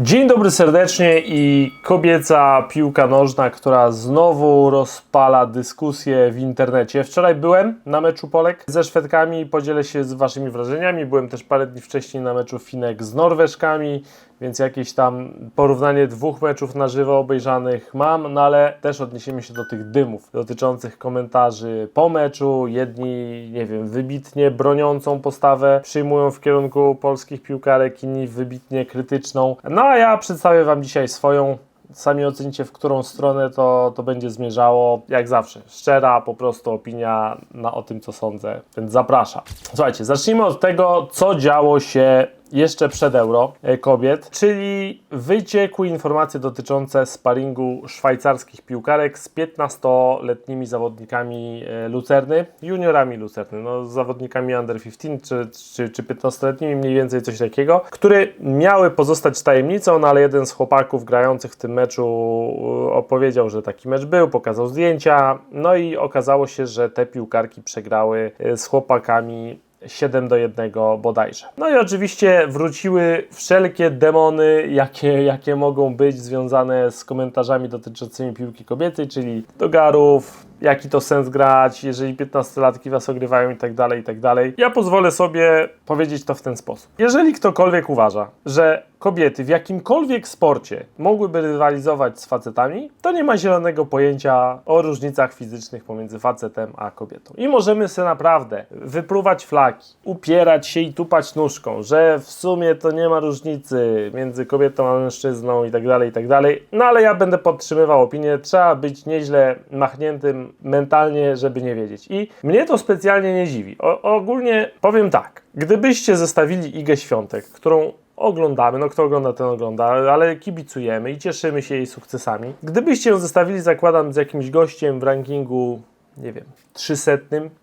Dzień dobry serdecznie i kobieca piłka nożna, która znowu rozpala dyskusję w internecie. Wczoraj byłem na meczu Polek ze Szwedkami, podzielę się z Waszymi wrażeniami. Byłem też parę dni wcześniej na meczu Finek z Norweżkami, więc jakieś tam porównanie dwóch meczów na żywo obejrzanych mam, no ale też odniesiemy się do tych dymów dotyczących komentarzy po meczu. Jedni, nie wiem, wybitnie broniącą postawę przyjmują w kierunku polskich piłkarek, inni wybitnie krytyczną. No a ja przedstawię Wam dzisiaj swoją. Sami ocenicie, w którą stronę to, to będzie zmierzało. Jak zawsze, szczera po prostu opinia na, o tym, co sądzę, więc zapraszam. Słuchajcie, zacznijmy od tego, co działo się jeszcze przed euro e, kobiet, czyli wyciekły informacje dotyczące sparingu szwajcarskich piłkarek z 15-letnimi zawodnikami e, Lucerny, juniorami Lucerny, no zawodnikami under 15 czy, czy, czy 15-letnimi, mniej więcej coś takiego, które miały pozostać tajemnicą, no ale jeden z chłopaków grających w tym meczu e, opowiedział, że taki mecz był, pokazał zdjęcia, no i okazało się, że te piłkarki przegrały z chłopakami 7 do 1 bodajże. No i oczywiście wróciły wszelkie demony, jakie, jakie mogą być związane z komentarzami dotyczącymi piłki kobiecej, czyli dogarów, jaki to sens grać, jeżeli 15-latki was ogrywają i tak dalej, i tak dalej. Ja pozwolę sobie powiedzieć to w ten sposób. Jeżeli ktokolwiek uważa, że kobiety w jakimkolwiek sporcie mogłyby rywalizować z facetami, to nie ma zielonego pojęcia o różnicach fizycznych pomiędzy facetem a kobietą. I możemy sobie naprawdę wypruwać flaki, upierać się i tupać nóżką, że w sumie to nie ma różnicy między kobietą a mężczyzną i tak dalej, i tak dalej. No ale ja będę podtrzymywał opinię, trzeba być nieźle machniętym mentalnie, żeby nie wiedzieć. I mnie to specjalnie nie dziwi. O, ogólnie powiem tak, gdybyście zestawili Igę Świątek, którą oglądamy, no kto ogląda, ten ogląda, ale kibicujemy i cieszymy się jej sukcesami. Gdybyście ją zestawili, zakładam, z jakimś gościem w rankingu, nie wiem, 300,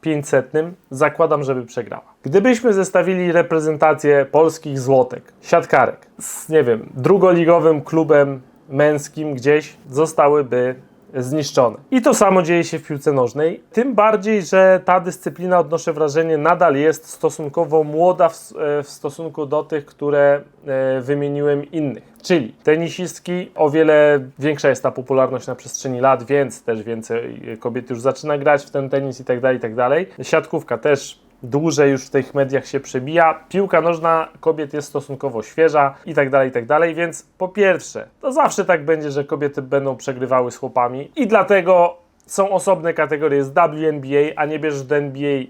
500, zakładam, żeby przegrała. Gdybyśmy zestawili reprezentację polskich złotek, siatkarek z, nie wiem, drugoligowym klubem męskim gdzieś, zostałyby zniszczone. I to samo dzieje się w piłce nożnej. Tym bardziej, że ta dyscyplina, odnoszę wrażenie, nadal jest stosunkowo młoda w, e, w stosunku do tych, które e, wymieniłem innych. Czyli tenisistki, o wiele większa jest ta popularność na przestrzeni lat, więc też więcej kobiet już zaczyna grać w ten tenis i tak dalej, i tak dalej. Siatkówka też dłużej już w tych mediach się przebija. Piłka nożna kobiet jest stosunkowo świeża i tak dalej, i tak dalej, więc po pierwsze, to zawsze tak będzie, że kobiety będą przegrywały z chłopami i dlatego są osobne kategorie z WNBA, a nie bierzesz do NBA yy,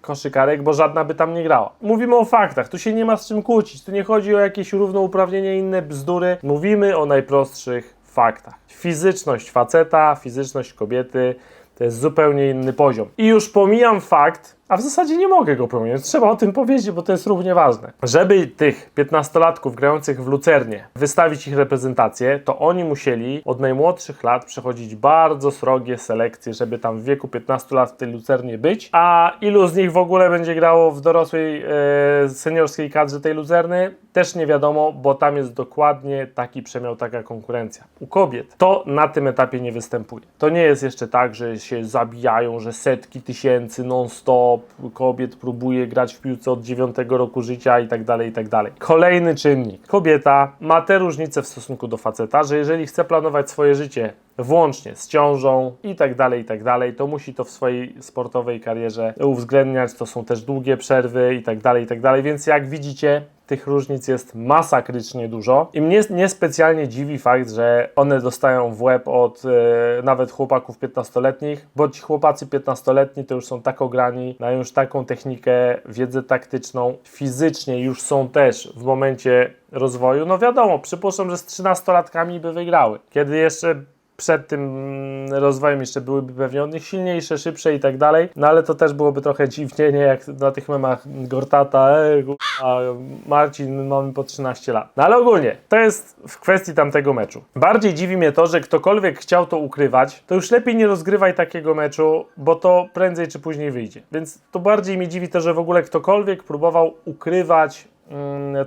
koszykarek, bo żadna by tam nie grała. Mówimy o faktach, tu się nie ma z czym kłócić, tu nie chodzi o jakieś równouprawnienie, inne bzdury. Mówimy o najprostszych faktach. Fizyczność faceta, fizyczność kobiety to jest zupełnie inny poziom. I już pomijam fakt, a w zasadzie nie mogę go pomijać, trzeba o tym powiedzieć, bo to jest równie ważne. Żeby tych 15-latków grających w Lucernie wystawić ich reprezentację, to oni musieli od najmłodszych lat przechodzić bardzo srogie selekcje, żeby tam w wieku 15 lat w tej Lucernie być. A ilu z nich w ogóle będzie grało w dorosłej, e, seniorskiej kadrze tej Lucerny? Też nie wiadomo, bo tam jest dokładnie taki przemiał, taka konkurencja. U kobiet to na tym etapie nie występuje. To nie jest jeszcze tak, że się zabijają, że setki tysięcy non-stop kobiet próbuje grać w piłce od 9 roku życia i tak dalej, i tak dalej. Kolejny czynnik. Kobieta ma te różnice w stosunku do faceta, że jeżeli chce planować swoje życie włącznie z ciążą i tak dalej, i tak dalej, to musi to w swojej sportowej karierze uwzględniać. To są też długie przerwy i tak dalej, i tak dalej, więc jak widzicie, tych różnic jest masakrycznie dużo i mnie niespecjalnie dziwi fakt, że one dostają w łeb od e, nawet chłopaków 15-letnich, bo ci chłopacy 15-letni to już są tak ograni, mają już taką technikę, wiedzę taktyczną, fizycznie już są też w momencie rozwoju. No wiadomo, przypuszczam, że z 13-latkami by wygrały. Kiedy jeszcze przed tym rozwojem jeszcze byłyby pewnie od nich silniejsze, szybsze i tak dalej, no ale to też byłoby trochę dziwnie, nie jak na tych memach Gortata, e, a Marcin, mamy po 13 lat. No ale ogólnie, to jest w kwestii tamtego meczu. Bardziej dziwi mnie to, że ktokolwiek chciał to ukrywać, to już lepiej nie rozgrywaj takiego meczu, bo to prędzej czy później wyjdzie. Więc to bardziej mnie dziwi to, że w ogóle ktokolwiek próbował ukrywać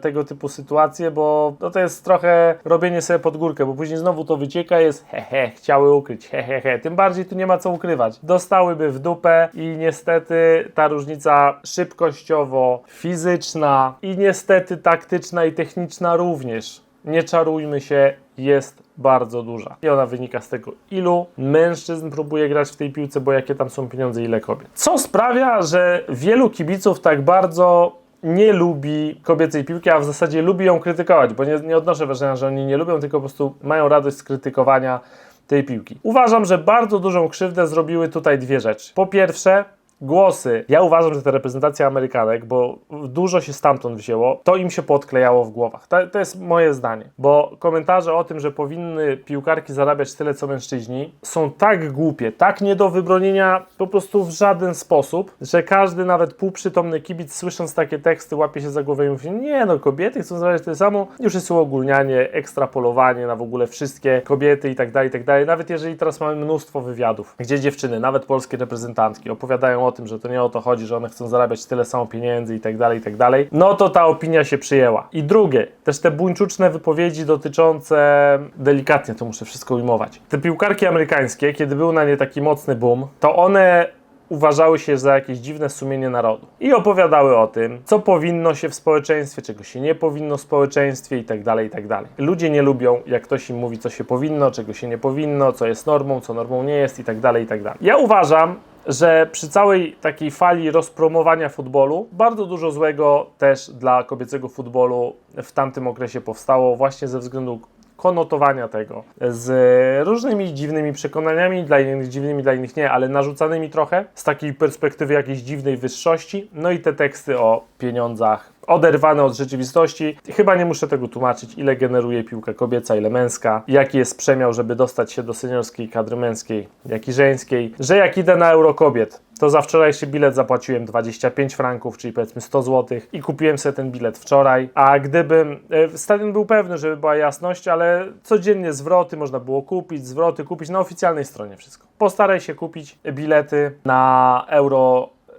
tego typu sytuacje, bo no to jest trochę robienie sobie pod górkę, bo później znowu to wycieka, jest hehe, chciały ukryć, hehehe. He, he. Tym bardziej tu nie ma co ukrywać. Dostałyby w dupę i niestety ta różnica szybkościowo, fizyczna i niestety taktyczna i techniczna również nie czarujmy się, jest bardzo duża. I ona wynika z tego, ilu mężczyzn próbuje grać w tej piłce, bo jakie tam są pieniądze, ile kobiet. Co sprawia, że wielu kibiców tak bardzo nie lubi kobiecej piłki, a w zasadzie lubi ją krytykować, bo nie, nie odnoszę wrażenia, że oni nie lubią, tylko po prostu mają radość z krytykowania tej piłki. Uważam, że bardzo dużą krzywdę zrobiły tutaj dwie rzeczy. Po pierwsze, głosy. Ja uważam, że te reprezentacje Amerykanek, bo dużo się stamtąd wzięło, to im się podklejało w głowach. To, to jest moje zdanie, bo komentarze o tym, że powinny piłkarki zarabiać tyle co mężczyźni, są tak głupie, tak nie do wybronienia po prostu w żaden sposób, że każdy, nawet półprzytomny kibic, słysząc takie teksty, łapie się za głowę i mówi, nie no, kobiety chcą zarabiać tyle samo, już jest uogólnianie, ekstrapolowanie na w ogóle wszystkie kobiety i tak dalej, i tak dalej. Nawet jeżeli teraz mamy mnóstwo wywiadów, gdzie dziewczyny, nawet polskie reprezentantki, opowiadają o tym, że to nie o to chodzi, że one chcą zarabiać tyle samo pieniędzy i tak dalej, i tak dalej, no to ta opinia się przyjęła. I drugie, też te buńczuczne wypowiedzi dotyczące, delikatnie to muszę wszystko ujmować, te piłkarki amerykańskie, kiedy był na nie taki mocny boom, to one uważały się za jakieś dziwne sumienie narodu. I opowiadały o tym, co powinno się w społeczeństwie, czego się nie powinno w społeczeństwie i tak dalej, i tak dalej. Ludzie nie lubią, jak ktoś im mówi, co się powinno, czego się nie powinno, co jest normą, co normą nie jest i tak dalej, i tak dalej. Ja uważam, że przy całej takiej fali rozpromowania futbolu, bardzo dużo złego też dla kobiecego futbolu w tamtym okresie powstało, właśnie ze względu konotowania tego z różnymi dziwnymi przekonaniami, dla innych dziwnymi, dla innych nie, ale narzucanymi trochę z takiej perspektywy jakiejś dziwnej wyższości. No i te teksty o pieniądzach oderwane od rzeczywistości. Chyba nie muszę tego tłumaczyć, ile generuje piłka kobieca, ile męska, jaki jest przemiał, żeby dostać się do seniorskiej kadry męskiej, jak i żeńskiej, że jak idę na Euro Kobiet, to za wczorajszy bilet zapłaciłem 25 franków, czyli powiedzmy 100 zł i kupiłem sobie ten bilet wczoraj, a gdybym, e, stadion był pewny, żeby była jasność, ale codziennie zwroty można było kupić, zwroty kupić na oficjalnej stronie wszystko. Postaraj się kupić bilety na Euro e,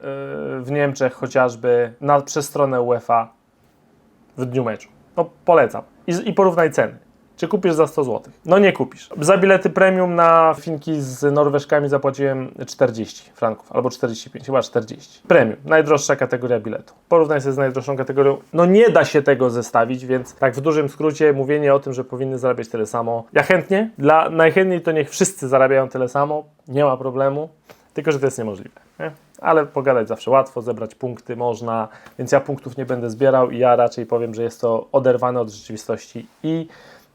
w Niemczech chociażby na, przez stronę UEFA w dniu meczu. No polecam. I, I porównaj ceny. Czy kupisz za 100 zł? No nie kupisz. Za bilety premium na Finki z Norweżkami zapłaciłem 40 franków, albo 45, chyba 40. Premium, najdroższa kategoria biletu. Porównaj sobie z najdroższą kategorią. No nie da się tego zestawić, więc tak w dużym skrócie mówienie o tym, że powinny zarabiać tyle samo. Ja chętnie, dla najchętniej to niech wszyscy zarabiają tyle samo, nie ma problemu, tylko że to jest niemożliwe. Nie? ale pogadać zawsze łatwo, zebrać punkty można, więc ja punktów nie będę zbierał i ja raczej powiem, że jest to oderwane od rzeczywistości i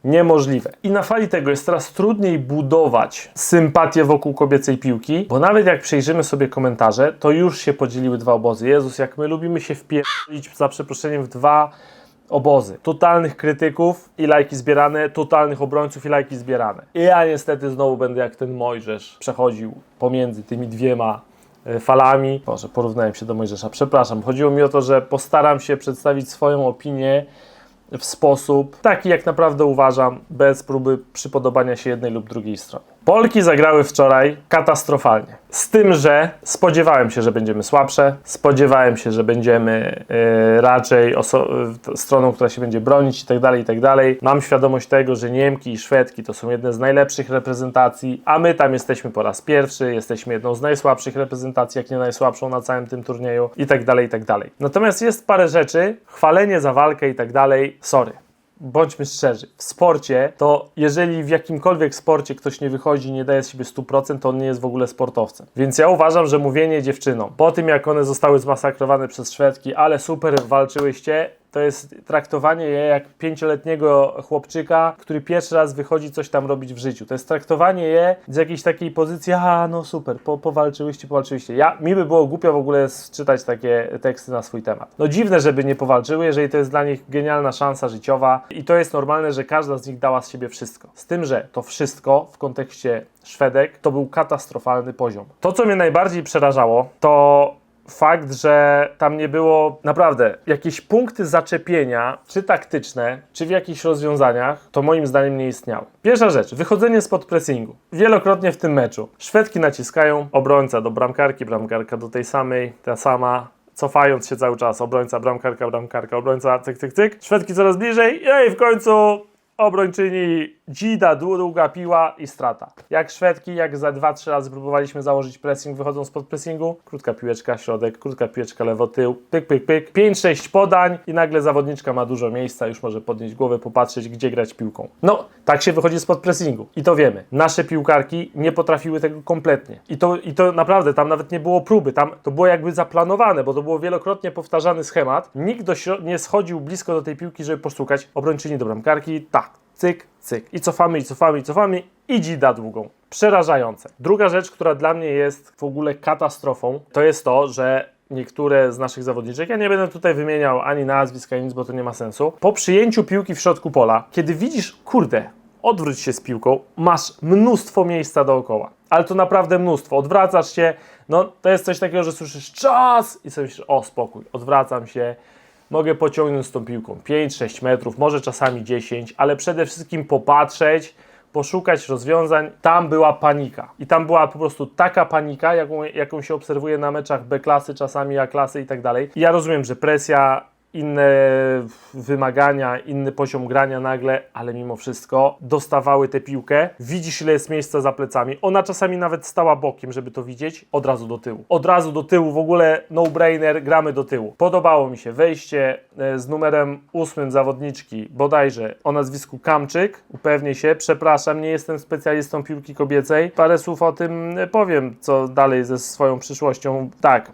niemożliwe. I na fali tego jest teraz trudniej budować sympatię wokół kobiecej piłki, bo nawet jak przejrzymy sobie komentarze, to już się podzieliły dwa obozy. Jezus, jak my lubimy się wpierdolić za przeproszeniem w dwa obozy. Totalnych krytyków i lajki zbierane, totalnych obrońców i lajki zbierane. I ja niestety znowu będę jak ten Mojżesz przechodził pomiędzy tymi dwiema e, falami. Boże, porównałem się do Mojżesza, przepraszam. Chodziło mi o to, że postaram się przedstawić swoją opinię w sposób taki, jak naprawdę uważam, bez próby przypodobania się jednej lub drugiej stronie. Polki zagrały wczoraj katastrofalnie. Z tym, że spodziewałem się, że będziemy słabsze, spodziewałem się, że będziemy yy, raczej y, stroną, która się będzie bronić i tak dalej, i tak dalej. Mam świadomość tego, że Niemki i Szwedki to są jedne z najlepszych reprezentacji, a my tam jesteśmy po raz pierwszy, jesteśmy jedną z najsłabszych reprezentacji, jak nie najsłabszą na całym tym turnieju i tak dalej, i tak dalej. Natomiast jest parę rzeczy, chwalenie za walkę i tak dalej, sorry bądźmy szczerzy, w sporcie to jeżeli w jakimkolwiek sporcie ktoś nie wychodzi, nie daje z siebie 100%, to on nie jest w ogóle sportowcem. Więc ja uważam, że mówienie dziewczynom po tym, jak one zostały zmasakrowane przez Szwedki, ale super walczyłyście, to jest traktowanie je jak pięcioletniego chłopczyka, który pierwszy raz wychodzi coś tam robić w życiu. To jest traktowanie je z jakiejś takiej pozycji, a no super, po, powalczyłyście, powalczyłyście. Ja, mi by było głupio w ogóle czytać takie teksty na swój temat. No dziwne, żeby nie powalczyły, jeżeli to jest dla nich genialna szansa życiowa i to jest normalne, że każda z nich dała z siebie wszystko. Z tym, że to wszystko w kontekście Szwedek to był katastrofalny poziom. To, co mnie najbardziej przerażało, to fakt, że tam nie było naprawdę jakieś punkty zaczepienia, czy taktyczne, czy w jakichś rozwiązaniach, to moim zdaniem nie istniały. Pierwsza rzecz, wychodzenie spod pressingu. Wielokrotnie w tym meczu. Szwedki naciskają, obrońca do bramkarki, bramkarka do tej samej, ta sama, cofając się cały czas, obrońca, bramkarka, bramkarka, obrońca, cyk, cyk, cyk. Szwedki coraz bliżej, i w końcu obrończyni dzida, długa piła i strata. Jak Szwedki, jak za 2-3 razy próbowaliśmy założyć pressing, wychodząc spod pressingu, krótka piłeczka, środek, krótka piłeczka, lewo, tył, pyk, pyk, pyk, 5-6 podań i nagle zawodniczka ma dużo miejsca, już może podnieść głowę, popatrzeć, gdzie grać piłką. No, tak się wychodzi spod pressingu i to wiemy. Nasze piłkarki nie potrafiły tego kompletnie. I to, I to naprawdę, tam nawet nie było próby, tam to było jakby zaplanowane, bo to było wielokrotnie powtarzany schemat. Nikt do nie schodził blisko do tej piłki, żeby poszukać obrończyni do bramkarki, tak, cyk, cyk. I cofamy, i cofamy, i cofamy, i dzida długą. Przerażające. Druga rzecz, która dla mnie jest w ogóle katastrofą, to jest to, że niektóre z naszych zawodniczek, ja nie będę tutaj wymieniał ani nazwisk, ani nic, bo to nie ma sensu, po przyjęciu piłki w środku pola, kiedy widzisz, kurde, odwróć się z piłką, masz mnóstwo miejsca dookoła. Ale to naprawdę mnóstwo. Odwracasz się, no to jest coś takiego, że słyszysz czas i sobie myślisz, o spokój, odwracam się, mogę pociągnąć z tą piłką 5-6 metrów, może czasami 10, ale przede wszystkim popatrzeć, poszukać rozwiązań. Tam była panika. I tam była po prostu taka panika, jaką, jaką się obserwuje na meczach B-klasy, czasami A-klasy i tak dalej. Ja rozumiem, że presja, inne wymagania, inny poziom grania nagle, ale mimo wszystko dostawały tę piłkę. Widzisz, ile jest miejsca za plecami. Ona czasami nawet stała bokiem, żeby to widzieć. Od razu do tyłu. Od razu do tyłu, w ogóle no-brainer, gramy do tyłu. Podobało mi się wejście e, z numerem ósmym zawodniczki, bodajże o nazwisku Kamczyk. Upewnię się, przepraszam, nie jestem specjalistą piłki kobiecej. Parę słów o tym e, powiem, co dalej ze swoją przyszłością. Tak,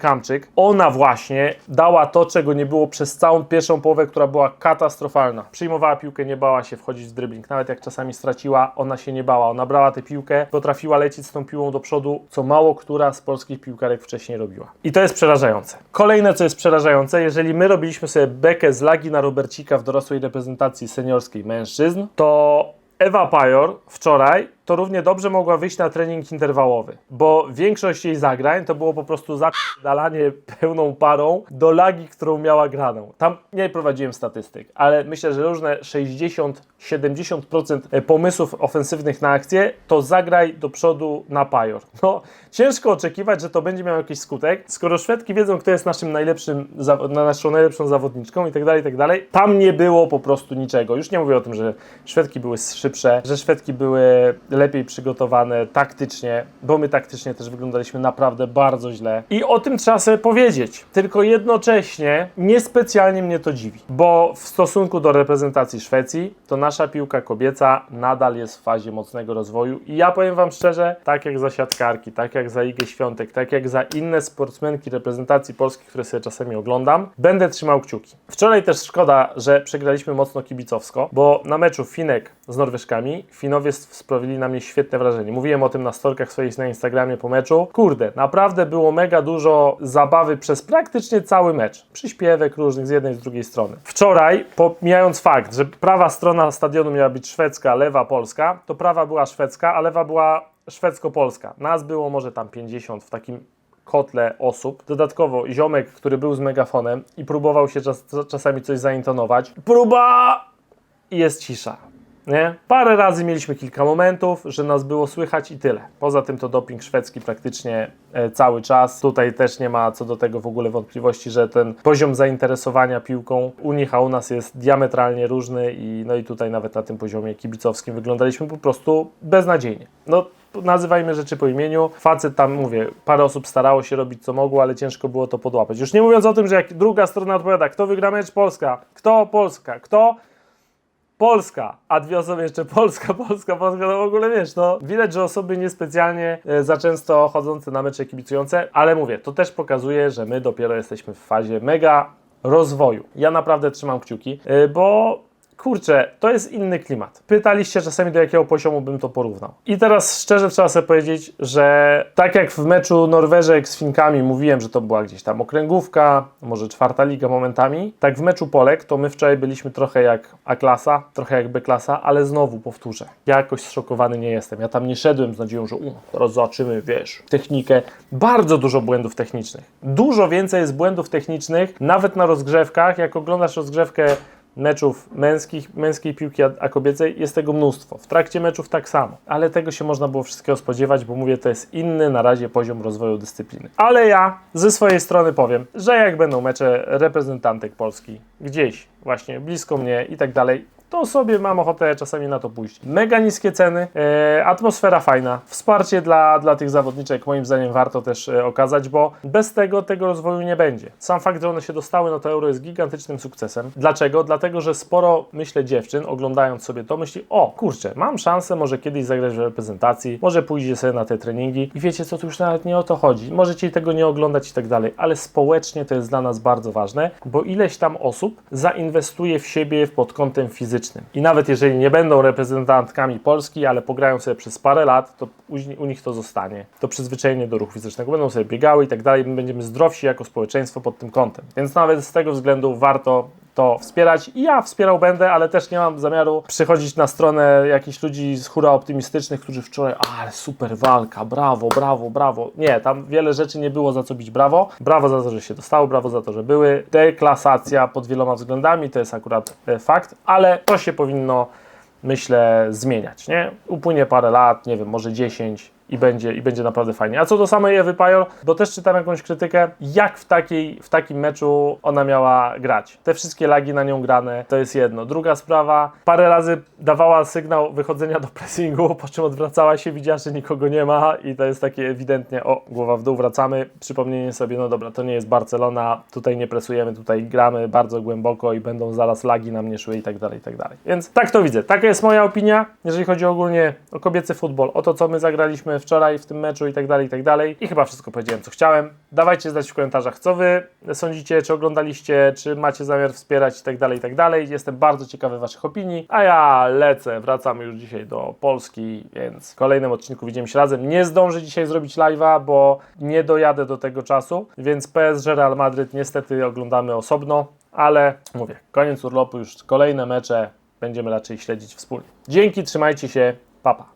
Kamczyk, ona właśnie dała to, czego nie było przez całą pierwszą połowę, która była katastrofalna. Przyjmowała piłkę, nie bała się wchodzić w dribbling, nawet jak czasami straciła, ona się nie bała. Ona brała tę piłkę, potrafiła lecieć z tą piłą do przodu, co mało która z polskich piłkarek wcześniej robiła. I to jest przerażające. Kolejne, co jest przerażające, jeżeli my robiliśmy sobie bekę z lagi na Robercika w dorosłej reprezentacji seniorskiej mężczyzn, to Ewa Pajor wczoraj to równie dobrze mogła wyjść na trening interwałowy, bo większość jej zagrań to było po prostu zapierdalanie pełną parą do lagi, którą miała graną. Tam nie prowadziłem statystyk, ale myślę, że różne 60-70% pomysłów ofensywnych na akcję to zagraj do przodu na Pajor. No, ciężko oczekiwać, że to będzie miało jakiś skutek, skoro Szwedki wiedzą, kto jest naszym najlepszym, naszą najlepszą zawodniczką i tak dalej, i tak dalej. Tam nie było po prostu niczego. Już nie mówię o tym, że Szwedki były szybsze, że Szwedki były lepiej przygotowane taktycznie, bo my taktycznie też wyglądaliśmy naprawdę bardzo źle. I o tym trzeba sobie powiedzieć. Tylko jednocześnie niespecjalnie mnie to dziwi, bo w stosunku do reprezentacji Szwecji, to nasza piłka kobieca nadal jest w fazie mocnego rozwoju. I ja powiem Wam szczerze, tak jak za siatkarki, tak jak za Igę Świątek, tak jak za inne sportsmenki reprezentacji Polski, które sobie czasami oglądam, będę trzymał kciuki. Wczoraj też szkoda, że przegraliśmy mocno kibicowsko, bo na meczu Finek z Norweszkami Finowie sprawili na mnie świetne wrażenie. Mówiłem o tym na storkach swoich na Instagramie po meczu. Kurde, naprawdę było mega dużo zabawy przez praktycznie cały mecz. Przyśpiewek różnych z jednej i z drugiej strony. Wczoraj, pomijając fakt, że prawa strona stadionu miała być szwedzka, lewa polska, to prawa była szwedzka, a lewa była szwedzko-polska. Nas było może tam 50 w takim kotle osób. Dodatkowo ziomek, który był z megafonem i próbował się czas, czasami coś zaintonować. Próba i jest cisza. Nie? Parę razy mieliśmy kilka momentów, że nas było słychać i tyle. Poza tym to doping szwedzki praktycznie e, cały czas. Tutaj też nie ma co do tego w ogóle wątpliwości, że ten poziom zainteresowania piłką u nich, a u nas jest diametralnie różny i no i tutaj nawet na tym poziomie kibicowskim wyglądaliśmy po prostu beznadziejnie. No nazywajmy rzeczy po imieniu. Facet tam, mówię, parę osób starało się robić co mogło, ale ciężko było to podłapać. Już nie mówiąc o tym, że jak druga strona odpowiada, kto wygra mecz? Polska. Kto? Polska. Kto? Polska, a dwie osoby jeszcze Polska, Polska, Polska, no w ogóle wiesz, no widać, że osoby niespecjalnie e, za często chodzące na mecze kibicujące, ale mówię, to też pokazuje, że my dopiero jesteśmy w fazie mega rozwoju. Ja naprawdę trzymam kciuki, e, bo kurczę, to jest inny klimat. Pytaliście czasami, do jakiego poziomu bym to porównał. I teraz szczerze trzeba sobie powiedzieć, że tak jak w meczu Norweżek z Finkami mówiłem, że to była gdzieś tam okręgówka, może czwarta liga momentami, tak w meczu Polek to my wczoraj byliśmy trochę jak A-klasa, trochę jak B-klasa, ale znowu powtórzę, ja jakoś zszokowany nie jestem. Ja tam nie szedłem z nadzieją, że u, teraz zobaczymy, wiesz, technikę. Bardzo dużo błędów technicznych. Dużo więcej jest błędów technicznych, nawet na rozgrzewkach, jak oglądasz rozgrzewkę meczów męskich, męskiej piłki, a, kobiecej jest tego mnóstwo. W trakcie meczów tak samo, ale tego się można było wszystkiego spodziewać, bo mówię, to jest inny na razie poziom rozwoju dyscypliny. Ale ja ze swojej strony powiem, że jak będą mecze reprezentantek Polski gdzieś właśnie blisko mnie i tak dalej, to sobie mam ochotę czasami na to pójść. Mega niskie ceny, e, atmosfera fajna, wsparcie dla, dla tych zawodniczek moim zdaniem warto też e, okazać, bo bez tego tego rozwoju nie będzie. Sam fakt, że one się dostały na to euro jest gigantycznym sukcesem. Dlaczego? Dlatego, że sporo, myślę, dziewczyn oglądając sobie to myśli, o kurczę, mam szansę może kiedyś zagrać w reprezentacji, może pójdzie sobie na te treningi i wiecie co, tu już nawet nie o to chodzi. Możecie tego nie oglądać i tak dalej, ale społecznie to jest dla nas bardzo ważne, bo ileś tam osób zainwestuje w siebie pod kątem fizycznym. I nawet jeżeli nie będą reprezentantkami Polski, ale pograją sobie przez parę lat, to u, u nich to zostanie. To przyzwyczajenie do ruchu fizycznego. Będą sobie biegały i tak dalej, my będziemy zdrowsi jako społeczeństwo pod tym kątem. Więc nawet z tego względu warto to wspierać i ja wspierał będę, ale też nie mam zamiaru przychodzić na stronę jakichś ludzi z hura optymistycznych, którzy wczoraj, ale super walka, brawo, brawo, brawo. Nie, tam wiele rzeczy nie było za co bić brawo. Brawo za to, że się dostało, brawo za to, że były. Deklasacja pod wieloma względami, to jest akurat e, fakt, ale to się powinno myślę, zmieniać, nie? Upłynie parę lat, nie wiem, może 10 i będzie, i będzie naprawdę fajnie. A co do samej Ewy Pajor, bo też czytam jakąś krytykę, jak w, takiej, w takim meczu ona miała grać. Te wszystkie lagi na nią grane, to jest jedno. Druga sprawa, parę razy dawała sygnał wychodzenia do pressingu, po czym odwracała się, widziała, że nikogo nie ma i to jest takie ewidentnie, o, głowa w dół, wracamy, przypomnienie sobie, no dobra, to nie jest Barcelona, tutaj nie presujemy, tutaj gramy bardzo głęboko i będą zaraz lagi na mnie szły i tak dalej, i tak dalej. Więc tak to widzę. Taka jest moja opinia, jeżeli chodzi ogólnie o kobiecy futbol, o to, co my zagraliśmy wczoraj w tym meczu i tak dalej, i tak dalej. I chyba wszystko powiedziałem, co chciałem. Dawajcie znać w komentarzach, co wy sądzicie, czy oglądaliście, czy macie zamiar wspierać i tak dalej, i tak dalej. Jestem bardzo ciekawy waszych opinii, a ja lecę, wracamy już dzisiaj do Polski, więc w kolejnym odcinku widzimy się razem. Nie zdążę dzisiaj zrobić live'a, bo nie dojadę do tego czasu, więc PSG Real Madryt niestety oglądamy osobno, ale mówię, koniec urlopu, już kolejne mecze będziemy raczej śledzić wspólnie. Dzięki, trzymajcie się, papa. Pa.